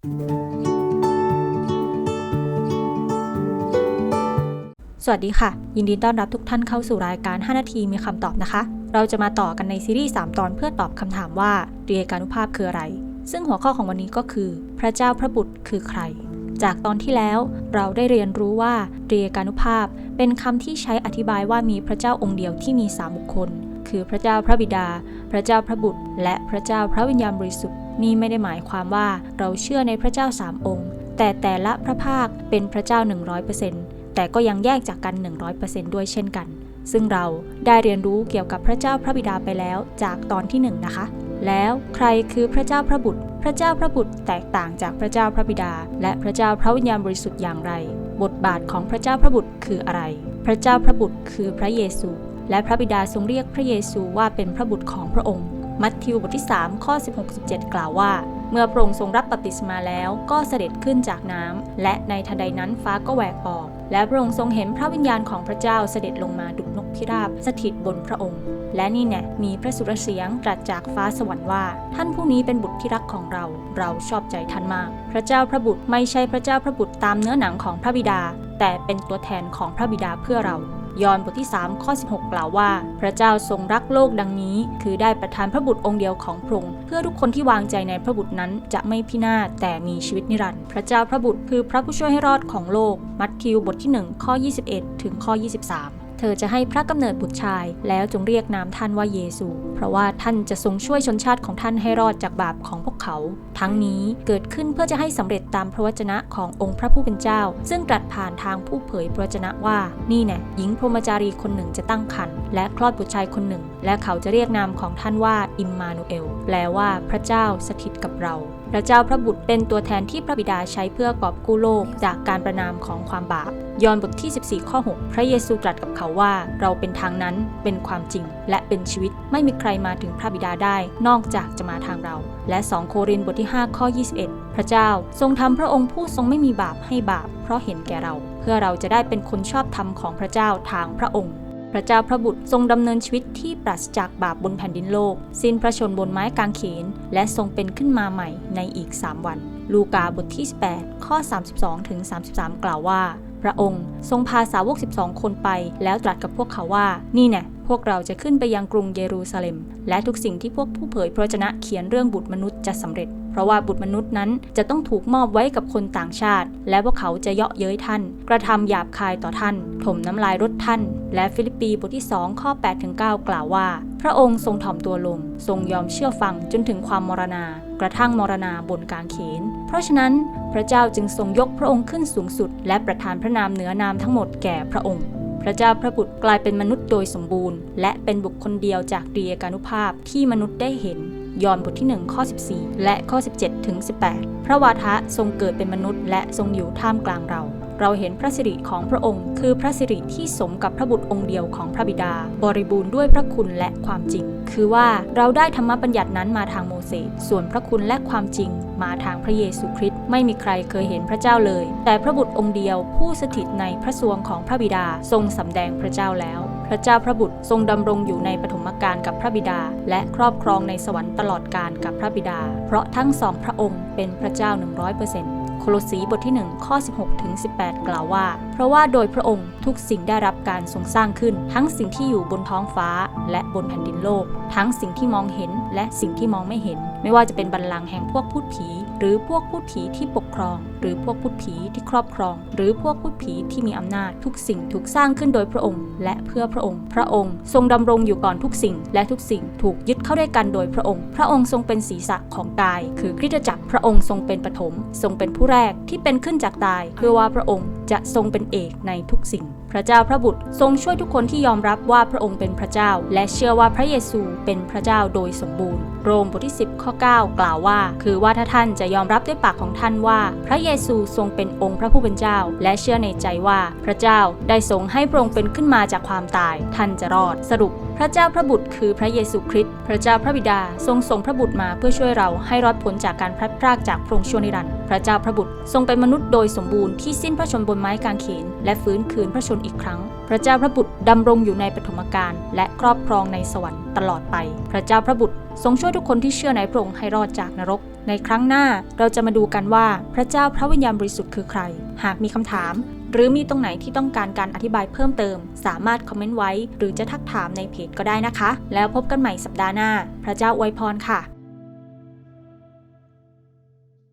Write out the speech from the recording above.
สวัสดีค่ะ ยินดีต้อนรับทุกท่านเข้าสู่รายการ 5 นาทีมีคำตอบนะคะ เราจะมาต่อกันในซีรีส์ 3 ตอนเพื่อตอบคำถามว่าเรียกานุภาพคืออะไร ซึ่งหัวข้อของวันนี้ก็คือ พระเจ้าพระบุตรคือใคร จากตอนที่แล้วเราได้เรียนรู้ว่าเรียกานุภาพ เป็นคำที่ใช้อธิบายว่ามีพระเจ้าองค์เดียวที่มีสามบุคคล คือพระเจ้าพระบิดา พระเจ้าพระบุตร และพระเจ้าพระวิญญาณบริสุทธิ์ นี่ไม่ได้หมายความว่าเราเชื่อในพระเจ้าสามองค์ แต่แต่ละพระภาคเป็นพระเจ้า 100%แต่ก็ยังแยกจากกัน 100%ด้วยเช่นกัน ซึ่งเราได้เรียนรู้เกี่ยวกับพระเจ้าพระบิดาไปแล้วจากตอนที่1นงนะคะ แล้วใครคือพระเจ้าพระบุตร พระเจ้าพระบุตรแตกต่างจากพระเจ้าพระบิดา และพระเจ้าพระวิญญาณบริสุทธิ์อย่างไร บทบาทของพระเจ้าพระบุตรคืออะไร พระเจ้าพระบุตรคือพระเยซู และพระบิดาทรงเรียกพระเยซูว่าเป็นพระบุตรของพระองค์ มัทธิวบทที่ 3 ข้อ 16-17 กล่าวว่า เมื่อพระองค์ทรงรับบัพติศมาแล้วก็เสด็จขึ้นจากน้ำและในทันใดนั้นฟ้าก็แหวกออก และพระองค์ทรงเห็นพระวิญญาณของพระเจ้าเสด็จลงมาดุจนกพิราบสถิตบนพระองค์ และนี่แน่มีพระสุรเสียงตรัสจากฟ้าสวรรค์ว่า ท่านผู้นี้เป็นบุตรที่รักของเรา เราชอบใจท่านมาก พระเจ้าพระบุตรไม่ใช่พระเจ้าพระบุตรตามเนื้อหนังของพระบิดา แต่เป็นตัวแทนของพระบิดาเพื่อเรา ยอห์นบทที่ 3 ข้อ 16 กล่าวว่า พระเจ้าทรงรักโลกดังนี้ คือได้ประทานพระบุตรองค์เดียวของพระองค์เพื่อทุกคนที่วางใจในพระบุตรนั้นจะไม่พินาศแต่มีชีวิตนิรันดร์พระเจ้าพระบุตรคือพระผู้ช่วยให้รอดของโลก มัทธิวบทที่ 1 ข้อ 21 ถึงข้อ 23 เธอจะให้พระกำเนิดบุตรชาย แล้วจงเรียกนามท่านว่าเยซู เพราะว่าท่านจะทรงช่วยชนชาติของท่านให้รอดจากบาปของพวกเขา ทั้งนี้เกิดขึ้นเพื่อจะให้สำเร็จตามพระวจนะขององค์พระผู้เป็นเจ้า ซึ่งตรัสผ่านทางผู้เผยพระวจนะว่า นี่แน่หญิงพรหมจารีคนหนึ่งจะตั้งครรภ์และคลอดบุตรชายคนหนึ่ง และเขาจะเรียกนามของท่านว่าอิมมานูเอลแปลว่าพระเจ้าสถิตกับเรา พระเจ้าพระบุตรเป็นตัวแทนที่พระบิดาใช้เพื่อกอบกู้โลกจากการประนามของความบาป ยอห์นบทที่ 14 ข้อ 6 พระเยซูตรัสกับเขาว่า เราเป็นทางนั้นเป็นความจริง และเป็นชีวิตไม่มีใครมาถึงพระบิดาได้ นอกจากจะมาทางเรา และ 2 โครินธ์บทที่ 5 ข้อ 21 พระเจ้าทรงทำพระองค์ผู้ทรงไม่มีบาปให้บาป เพราะเห็นแก่เรา เพื่อเราจะได้เป็นคนชอบธรรมของพระเจ้าทางพระองค์ พระเจ้าพระบุตรทรงดำเนินชีวิตที่ปราศจากบาปบนแผ่นดินโลก สิ้นพระชนบนไม้กางเขน และทรงเป็นขึ้นมาใหม่ในอีก 3 วัน ลูกาบทที่ 18 ข้อ 32-33 กล่าวว่า พระองค์ทรงพาสาวก 12 คนไปแล้วตรัสกับพวกเขาว่า นี่แน่พวกเราจะขึ้นไปยังกรุงเยรูซาเล็ม และทุกสิ่งที่พวกผู้เผยพระวจนะเขียนเรื่องบุตรมนุษย์จะสำเร็จ เพราะว่าบุตรมนุษย์นั้นจะต้องถูกมอบไว้กับคนต่างชาติ และพวกเขาจะเยาะเย้ยท่าน กระทำหยาบคายต่อท่าน ถมน้ำลายรถท่าน และฟิลิปปีบทที่ 2 ข้อ8ถึง9กล่าวว่า พระองค์ทรงถ่อมตัวลง ทรงยอมเชื่อฟังจนถึงความมรณา กระทั่งมรณาบนกางเขน เพราะฉะนั้นพระเจ้าจึงทรงยกพระองค์ขึ้นสูงสุด และประทานพระนามเหนือนามทั้งหมดแก่พระองค์ พระเจ้าพระบุตรกลายเป็นมนุษย์โดยสมบูรณ์ และเป็นบุคคลเดียวจากเดียกานุภาพที่มนุษย์ได้เห็นยอห์นบทที่ 1 ข้อ 14 และข้อ 17 ถึง 18 พระวาทะทรงเกิดเป็นมนุษย์และทรงอยู่ท่ามกลางเรา เราเห็นพระสิริของพระองค์ คือพระสิริที่สมกับพระบุตรองค์เดียวของพระบิดา บริบูรณ์ด้วยพระคุณและความจริง คือว่าเราได้ธรรมบัญญัตินั้นมาทางโมเสสส่วนพระคุณและความจริง มาทางพระเยซูคริสต์ไม่มีใครเคยเห็นพระเจ้าเลย แต่พระบุตรองค์เดียวผู้สถิตในพระสวงของพระบิดาทรงสำแดงพระเจ้าแล้ว พระเจ้าพระบุตรทรงดำรงอยู่ในปฐมกาลกับพระบิดา และครอบครองในสวรรค์ตลอดกาลกับพระบิดา เพราะทั้งสองพระองค์เป็นพระเจ้า100%โค โลสีบทที่ 1 ข้อ 16 ถึง 18 กล่าวว่า เพราะว่าโดยพระองค์ทุกสิ่งได้รับการทรงสร้างขึ้น ทั้งสิ่งที่อยู่บนท้องฟ้า และบนแผ่นดินโลก ทั้งสิ่งที่มองเห็นและสิ่งที่มองไม่เห็น ไม่ว่าจะเป็นบัลลังก์แห่งพวกพูดผี หรือพวกพูดผีที่ปกครอง หรือพวกพูดผีที่ครอบครอง หรือพวกพูดผีที่มีอำนาจทุกสิ่งถูกสร้างขึ้นโดยพระองค์ และเพื่อพระองค์ พระองค์ ทรงดำรงอยู่ก่อนทุกสิ่ง และทุกสิ่งถูกยึดเข้าด้วยกันโดยพระองค์ พระองค์ทรงเป็นศีรษะของกาย คือคริสตจักรพระองค์ทรงเป็นปฐมทรงเป็นผู้แรกที่เป็นขึ้นจากตาย เพื่อว่าพระองค์จะทรงเป็นเอกในทุกสิ่ง พระเจ้าพระบุตรทรงช่วยทุกคนที่ยอมรับว่าพระองค์เป็นพระเจ้า และเชื่อว่าพระเยซูเป็นพระเจ้าโดยสมบูรณ์ โรมบทที่ 10 ข้อ 9 กล่าวว่า คือว่าถ้าท่านจะยอมรับด้วยปากของท่านว่า พระเยซูทรงเป็นองค์พระผู้เป็นเจ้า และเชื่อในใจว่าพระเจ้าได้ทรงให้พระองค์เป็นขึ้นมาจากความตาย ท่านจะรอดสรุปพระเจ้าพระบุตรคือพระเยซูคริสต์ พระเจ้าพระบิดาทรงส่งพระบุตรมาเพื่อช่วยเราให้รอดพ้นจากการพลัดพรากจากพระองค์ชั่วนิรันดร์ พระเจ้าพระบุตรทรงเป็นมนุษย์โดยสมบูรณ์ที่สิ้นพระชนบนไม้กางเขน และฟื้นคืนพระชนอีกครั้ง พระเจ้าพระบุตรดำรงอยู่ในปฐมกาลและครอบครองในสวรรค์ตลอดไป พระเจ้าพระบุตรทรงช่วยทุกคนที่เชื่อในพระองค์ให้รอดจากนรก ในครั้งหน้าเราจะมาดูกันว่าพระเจ้าพระวิญญาณบริสุทธิ์คือใคร หากมีคำถาม หรือมีตรงไหนที่ต้องการการอธิบายเพิ่มเติม สามารถคอมเมนต์ไว้ หรือจะทักถามในเพจก็ได้นะคะ แล้วพบกันใหม่สัปดาห์หน้า พระเจ้าอวยพรค่ะ